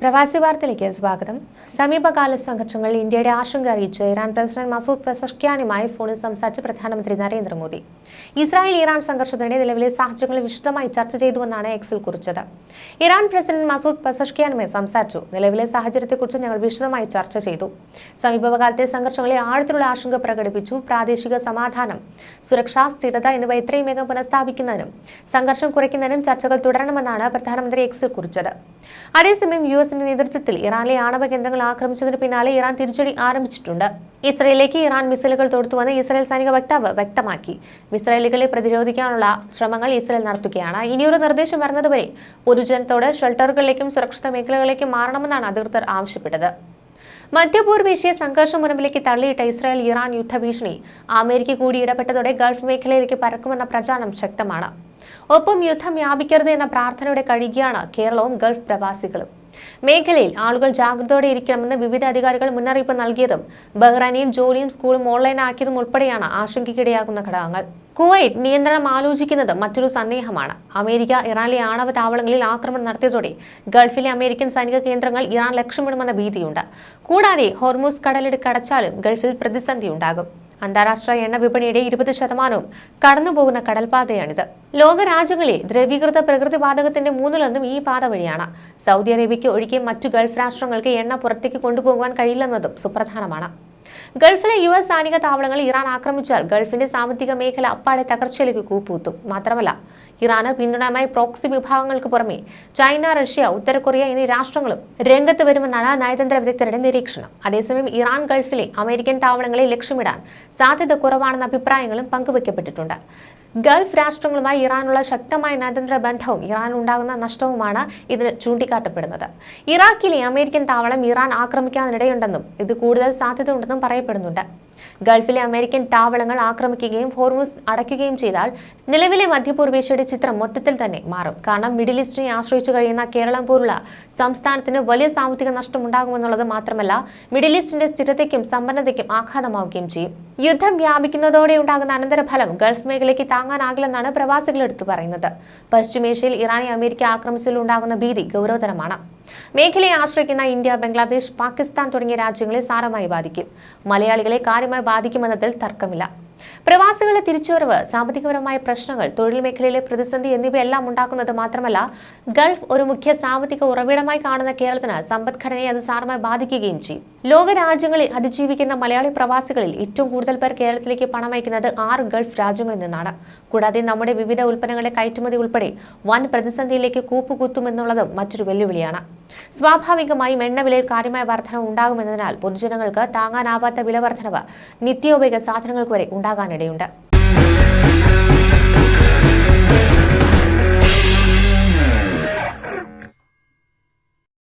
പ്രവാസി വാർത്തയിലേക്ക് സ്വാഗതം. സമീപകാല സംഘർഷങ്ങളിൽ ഇന്ത്യയുടെ ആശങ്ക അറിയിച്ച് ഇറാൻ പ്രസിഡന്റ് മസൂദ് പെസഷ്ക്യാനുമായി ഫോണിൽ സംസാരിച്ച പ്രധാനമന്ത്രി നരേന്ദ്രമോദി. ഇസ്രായേൽ ഇറാൻ സംഘർഷത്തിന്റെ നിലവിലെ സാഹചര്യങ്ങൾ വിശദമായി ചർച്ച ചെയ്തുവെന്നാണ് എക്സിൽ കുറിച്ചത്. ഇറാൻ പ്രസിഡന്റ് മസൂദ് പെസഷ്ക്യാനുമായി സംസാരിച്ചു. നിലവിലെ സാഹചര്യത്തെക്കുറിച്ച് ഞങ്ങൾ വിശദമായി ചർച്ച ചെയ്തു. സമീപകാലത്തെ സംഘർഷങ്ങളെ ആഴത്തിലുള്ള ആശങ്ക പ്രകടിപ്പിച്ചു. പ്രാദേശിക സമാധാനം സുരക്ഷാ സ്ഥിരത എന്നിവ എത്രയും വേഗം പുനഃസ്ഥാപിക്കുന്നതിനും സംഘർഷം കുറയ്ക്കുന്നതിനും ചർച്ചകൾ തുടരണമെന്നാണ് പ്രധാനമന്ത്രി എക്സിൽ കുറിച്ചത്. അതേസമയം യു എസിന്റെ നേതൃത്വത്തിൽ ഇറാനിലെ ആണവ കേന്ദ്രങ്ങൾ ആക്രമിച്ചതിന് പിന്നാലെ ഇറാൻ തിരിച്ചടി ആരംഭിച്ചിട്ടുണ്ട്. ഇസ്രയേലിലേക്ക് ഇറാൻ മിസൈലുകൾ തൊടുത്തുവെന്ന് ഇസ്രായേൽ സൈനിക വക്താവ് വ്യക്തമാക്കി. മിസൈലുകളെ പ്രതിരോധിക്കാനുള്ള ശ്രമങ്ങൾ ഇസ്രായേൽ നടത്തുകയാണ്. ഇനിയൊരു നിർദ്ദേശം വരുന്നതുവരെ പൊതുജനത്തോട് ഷെൽട്ടറുകളിലേക്കും സുരക്ഷിത മേഖലകളിലേക്കും മാറണമെന്നാണ് അധികൃതർ ആവശ്യപ്പെട്ടത്. മധ്യപൂർവേഷ്യ സംഘർഷ മുനമ്പിലേക്ക് തള്ളിയിട്ട ഇസ്രായേൽ ഇറാൻ യുദ്ധഭീഷണി അമേരിക്ക കൂടി ഇടപെട്ടതോടെ ഗൾഫ് മേഖലയിലേക്ക് പരക്കുമെന്ന പ്രചാരണം ശക്തമാണ്. ഒപ്പം യുദ്ധം വ്യാപിക്കരുത് എന്ന പ്രാർത്ഥനയുടെ കഴിയുകയാണ് കേരളവും ഗൾഫ് പ്രവാസികളും. മേഖലയിൽ ആളുകൾ ജാഗ്രതയോടെ ഇരിക്കണമെന്ന് വിവിധ അധികാരികൾ മുന്നറിയിപ്പ് നൽകിയതും ബഹ്റൈനിൽ ജോലിയും സ്കൂളും ഓൺലൈനാക്കിയതും ഉൾപ്പെടെയാണ് ആശങ്കയ്ക്കിടയാകുന്ന ഘടകങ്ങൾ. കുവൈറ്റ് നിയന്ത്രണം ആലോചിക്കുന്നത് മറ്റൊരു സന്ദേഹമാണ്. അമേരിക്ക ഇറാനിലെ ആണവ താവളങ്ങളിൽ ആക്രമണം നടത്തിയതോടെ ഗൾഫിലെ അമേരിക്കൻ സൈനിക കേന്ദ്രങ്ങൾ ഇറാൻ ലക്ഷ്യമിടുമെന്ന ഭീതിയുണ്ട്. കൂടാതെ ഹോർമൂസ് കടലിടുക്ക് അടച്ചാലും ഗൾഫിൽ പ്രതിസന്ധി ഉണ്ടാകും. അന്താരാഷ്ട്ര എണ്ണ വിപണിയുടെ ഇരുപത് ശതമാനവും കടന്നുപോകുന്ന കടൽപാതയാണിത്. ലോകരാജ്യങ്ങളിൽ ദ്രവീകൃത പ്രകൃതി വാതകത്തിന്റെ മൂന്നിലൊന്നും ഈ പാത വഴിയാണ്. സൗദി അറേബ്യയ്ക്ക് ഒഴികെ മറ്റു ഗൾഫ് രാഷ്ട്രങ്ങൾക്ക് എണ്ണ പുറത്തേക്ക് കൊണ്ടുപോകുവാൻ കഴിയില്ലെന്നതും സുപ്രധാനമാണ്. ഗൾഫിലെ യു എസ് സൈനിക താവളങ്ങൾ ഇറാൻ ആക്രമിച്ചാൽ ഗൾഫിന്റെ സാമ്പത്തിക മേഖല അപ്പാടെ തകർച്ചയിലേക്ക് കൂപ്പൂത്തും മാത്രമല്ല ഇറാന് പിന്തുണയുമായി പ്രോക്സി വിഭാഗങ്ങൾക്ക് പുറമെ ചൈന റഷ്യ ഉത്തര കൊറിയ എന്നീ രാഷ്ട്രങ്ങളും രംഗത്ത് വരുമെന്നാണ് നയതന്ത്ര വിദഗ്ധരുടെ നിരീക്ഷണം. അതേസമയം ഇറാൻ ഗൾഫിലെ അമേരിക്കൻ താവളങ്ങളെ ലക്ഷ്യമിടാൻ സാധ്യത കുറവാണെന്ന അഭിപ്രായങ്ങളും പങ്കുവയ്ക്കപ്പെട്ടിട്ടുണ്ട് ഗൾഫ് രാഷ്ട്രങ്ങളുമായി ഇറാനുള്ള ശക്തമായ നയതന്ത്ര ബന്ധവും ഇറാൻ ഉണ്ടാകുന്ന നഷ്ടവുമാണ് ഇതിന് ചൂണ്ടിക്കാട്ടപ്പെടുന്നത്. ഇറാഖിലെ അമേരിക്കൻ താവളം ഇറാൻ ആക്രമിക്കാനിടയുണ്ടെന്നും ഇത് കൂടുതൽ സാധ്യത ഉണ്ടെന്നും പറയപ്പെടുന്നുണ്ട്. ഗൾഫിലെ അമേരിക്കൻ താവളങ്ങൾ ആക്രമിക്കുകയും ഹോർമൂസ് അടയ്ക്കുകയും ചെയ്താൽ നിലവിലെ മധ്യപൂർവേഷ്യയുടെ ചിത്രം മൊത്തത്തിൽ തന്നെ മാറും. കാരണം മിഡിൽ ഈസ്റ്റിനെ ആശ്രയിച്ചു കഴിയുന്ന കേരളം പോലുള്ള സംസ്ഥാനത്തിന് വലിയ സാമ്പത്തിക നഷ്ടം ഉണ്ടാകുമെന്നുള്ളത് മാത്രമല്ല മിഡിൽ ഈസ്റ്റിന്റെ സ്ഥിരതയ്ക്കും സമ്പന്നതയ്ക്കും ആഘാതമാവുകയും ചെയ്യും. യുദ്ധം വ്യാപിക്കുന്നതോടെ ഉണ്ടാകുന്ന അനന്തരഫലം ഗൾഫ് മേഖലയ്ക്ക് താങ്ങാനാകില്ലെന്നാണ് പ്രവാസികൾ എടുത്തു പറയുന്നത്. പശ്ചിമേഷ്യയിൽ ഇറാനെ അമേരിക്ക ആക്രമിച്ചതിലുണ്ടാകുന്ന ഭീതി ഗൗരവതരമാണ്. മേഖലയെ ആശ്രയിക്കുന്ന ഇന്ത്യ ബംഗ്ലാദേശ് പാകിസ്ഥാൻ തുടങ്ങിയ രാജ്യങ്ങളെ സാരമായി ബാധിക്കും. മലയാളികളെ കാര്യമായി ബാധിക്കുമെന്നതിൽ തർക്കമില്ല. പ്രവാസികളുടെ തിരിച്ചുവരവ് സാമ്പത്തികപരമായ പ്രശ്നങ്ങൾ തൊഴിൽ മേഖലയിലെ പ്രതിസന്ധി എന്നിവയെല്ലാം ഉണ്ടാക്കുന്നത് മാത്രമല്ല ഗൾഫ് ഒരു മുഖ്യ സാമ്പത്തിക ഉറവിടമായി കാണുന്ന കേരളത്തിന് സമ്പദ്ഘടനയെ അത് സാരമായി ബാധിക്കുകയും ചെയ്യും. ലോക രാജ്യങ്ങളിൽ അതിജീവിക്കുന്ന മലയാളി പ്രവാസികളിൽ ഏറ്റവും കൂടുതൽ പേർ കേരളത്തിലേക്ക് പണം അയക്കുന്നത് ആറ് ഗൾഫ് രാജ്യങ്ങളിൽ നിന്നാണ്. കൂടാതെ നമ്മുടെ വിവിധ ഉൽപ്പന്നങ്ങളുടെ കയറ്റുമതി ഉൾപ്പെടെ വൻ പ്രതിസന്ധിയിലേക്ക് കൂപ്പുകുത്തുമെന്നുള്ളതും മറ്റൊരു വെല്ലുവിളിയാണ്. സ്വാഭാവികമായും എണ്ണവിലയിൽ കാര്യമായ വർധന ഉണ്ടാകുമെന്നതിനാൽ പൊതുജനങ്ങൾക്ക് താങ്ങാനാവാത്ത വില വർധനവ് നിത്യോപയോഗ സാധനങ്ങൾക്ക് വരെ ഉണ്ടാകാനിടയുണ്ട്.